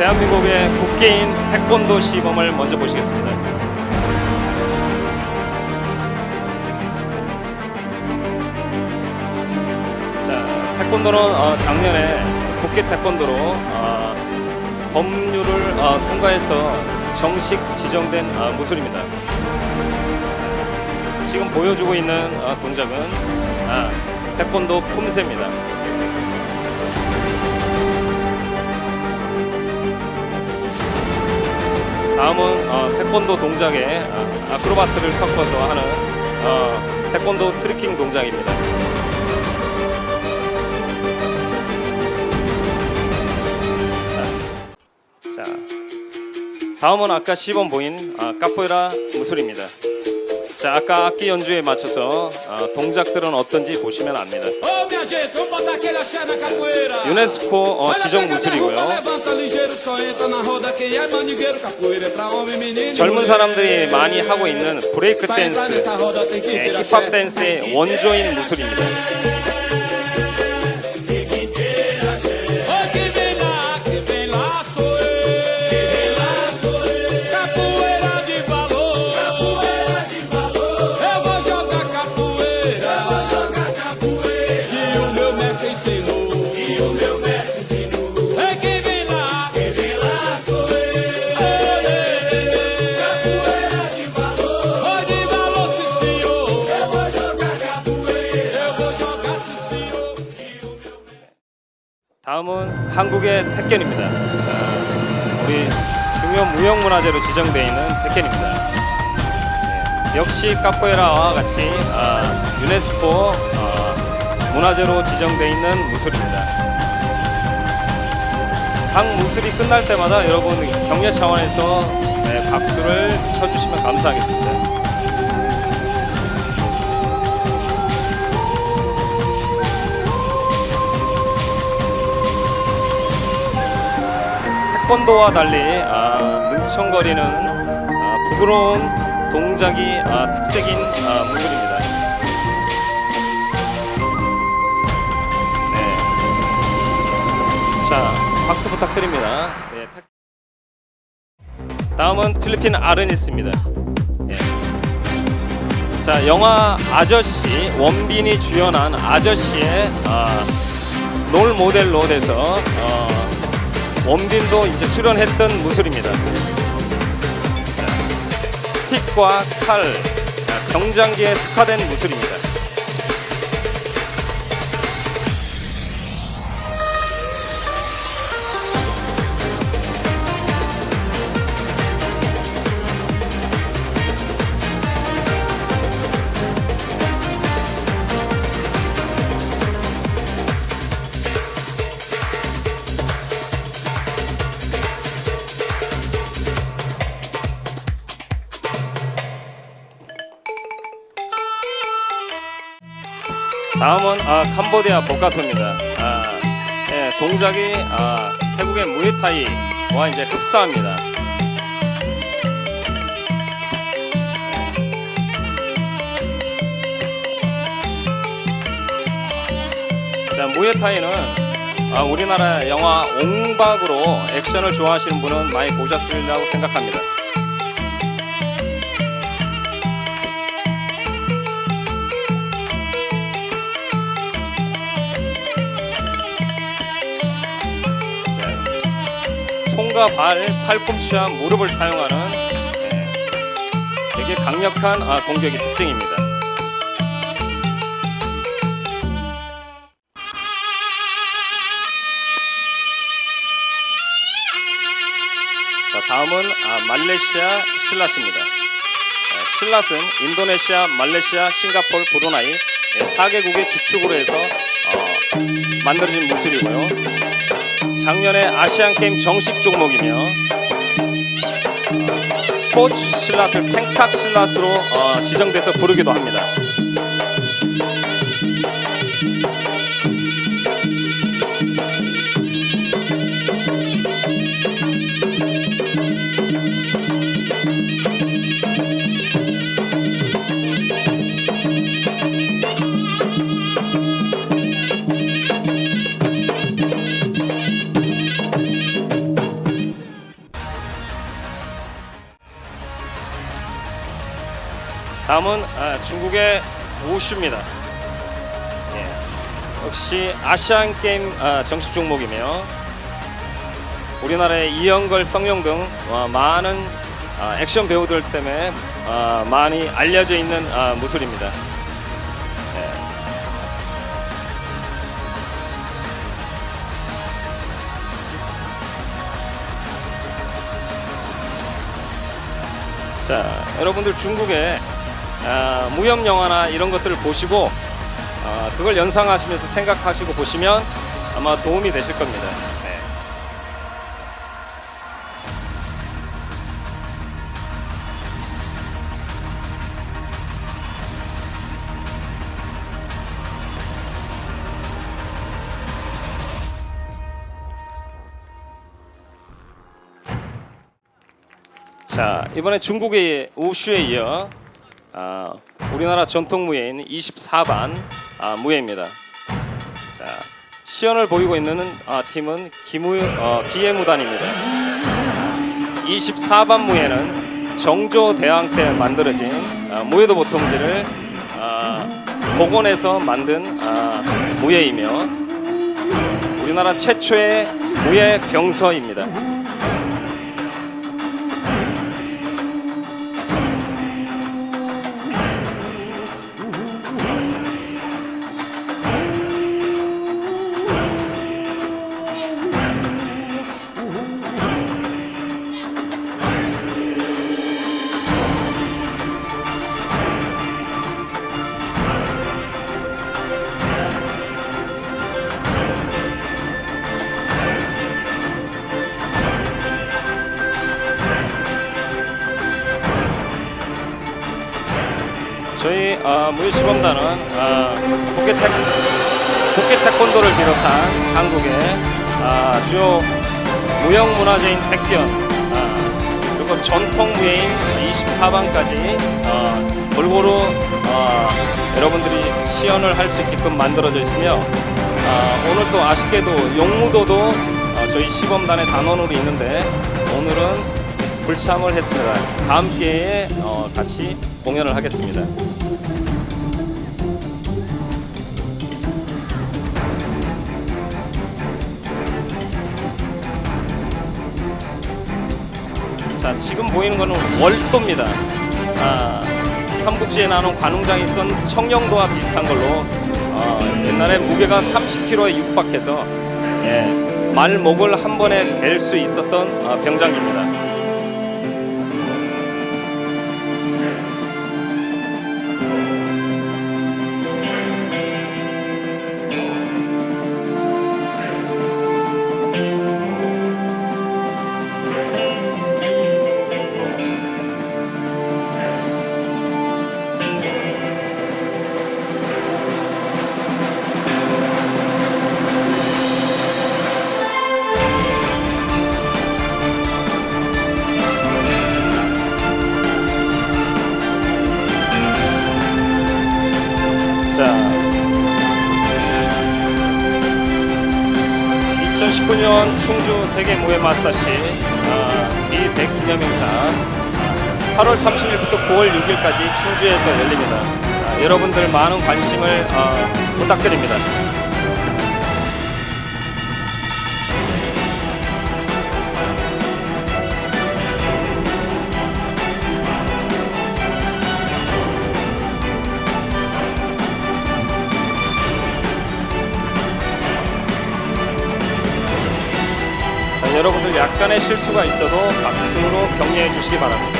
대한민국의 국계인 태권도 시범을 먼저 보시겠습니다. 자, 태권도는 어, 작년에 국계 태권도로 어, 법률을 어, 통과해서 정식 지정된 어, 무술입니다. 지금 보여주고 있는 어, 동작은 아, 태권도 품새입니다. 태권도 동작에 아, 아크로바트를 섞어서 하는 어, 태권도 트리킹 동작입니다. 자, 자, 다음은 아까 시범 보인 아, 카포에라 무술입니다. 자, 아까 악기 연주에 맞춰서 어, 동작들은 어떤지 보시면 압니다. 유네스코 어, 지정 무술이고요. e 젊은. 사람들이 많이 하고 있는 브레이크 댄스, 예, 힙합. 댄스의 원조인 무술입니다. 다음은 한국의 택견입니다. 아, 우리 중요 무형문화재로 지정되어 있는 택견입니다. 예, 역시 카포에라와 같이 아, 유네스코 아, 문화재로 지정되어 있는 무술입니다. 각 무술이 끝날 때마다 여러분 격려 차원에서 네, 박수를 쳐주시면 감사하겠습니다. 태권도와 달리 아, 능청거리는 아, 부드러운 동작이 아, 특색인 아, 무술입니다. 네. 자, 박수 부탁드립니다. 예, 태- 다음은 필리핀 아르니스입니다. 예. 자, 영화 아저씨 원빈이 주연한 아저씨의 아, 롤 모델로 돼서 어, 원빈도 이제 수련했던 무술입니다. 자, 스틱과 칼, 자, 경장기에 특화된 무술입니다. 다음은 아, 캄보디아 보카토입니다. 아, 예, 동작이 아, 태국의 무에타이와 이제 흡사합니다. 자, 무에타이는 아, 우리나라 영화 옹박으로 액션을 좋아하시는 분은 많이 보셨으리라고 생각합니다. 손과 발, 팔꿈치와 무릎을 사용하는 예, 되게 강력한 아, 공격이 특징입니다. 자, 다음은 아, 말레이시아 실라스입니다. 아, 실라스는 인도네시아, 말레이시아, 싱가포르, 브루나이 4개국의 주축으로 해서 어, 만들어진 무술이고요. 작년에 아시안 게임 정식 종목이며 어, 스포츠 실라스를 팽탁 실라스로 어, 지정돼서 부르기도 합니다. 다음은 아, 중국의 우슈입니다. 예. 역시 아시안 게임 아, 정식 종목이며 우리나라의 이영걸, 성룡 등 어, 많은 아, 액션 배우들 때문에 아, 많이 알려져 있는 아, 무술입니다. 예. 자, 여러분들 중국의 아, 무협 영화나 이런 것들을 보시고 아, 그걸 연상하시면서 생각하시고 보시면 아마 도움이 되실 겁니다. 네. 자 이번에 중국의 우슈에 이어 아, 우리나라 전통 무예인 24반 아, 무예입니다. 자 시연을 보이고 있는 아, 팀은 기무 어, 기예무단입니다. 24반 무예는 정조 대왕 때 만들어진 아, 무예도 보통지를 아, 복원해서 만든 아, 무예이며 우리나라 최초의 무예 병서입니다. 저희 어, 무예시범단은 어, 국계 태 국계 태권도를 비롯한 한국의 아, 주요 무형 문화재인 백견 아, 그리고 전통 무예인 24반까지 어, 골고루 어, 여러분들이 시연을 할 수 있게끔 만들어져 있으며 아, 오늘 또 아쉽게도 용무도도 어, 저희 시범단의 단원으로 있는데 오늘은 불참을 했습니다. 다음 기회에 어, 같이 공연을 하겠습니다. 자, 지금 보이는 거는 월도입니다. 아, 삼국지에 나오는 관웅장이 쓴 청령도와 비슷한 걸로 어, 옛날에 무게가 30kg에 육박해서 예, 말목을 한 번에 댈 수 있었던 어, 병장입니다. 2019년 충주 세계 무예 마스터시 아, 이 100 기념행사 8월 30일부터 9월 6일까지 충주에서 열립니다. 아, 여러분들 많은 관심을 어, 부탁드립니다. 여러분들 약간의 실수가 있어도 박수로 격려해 주시기 바랍니다.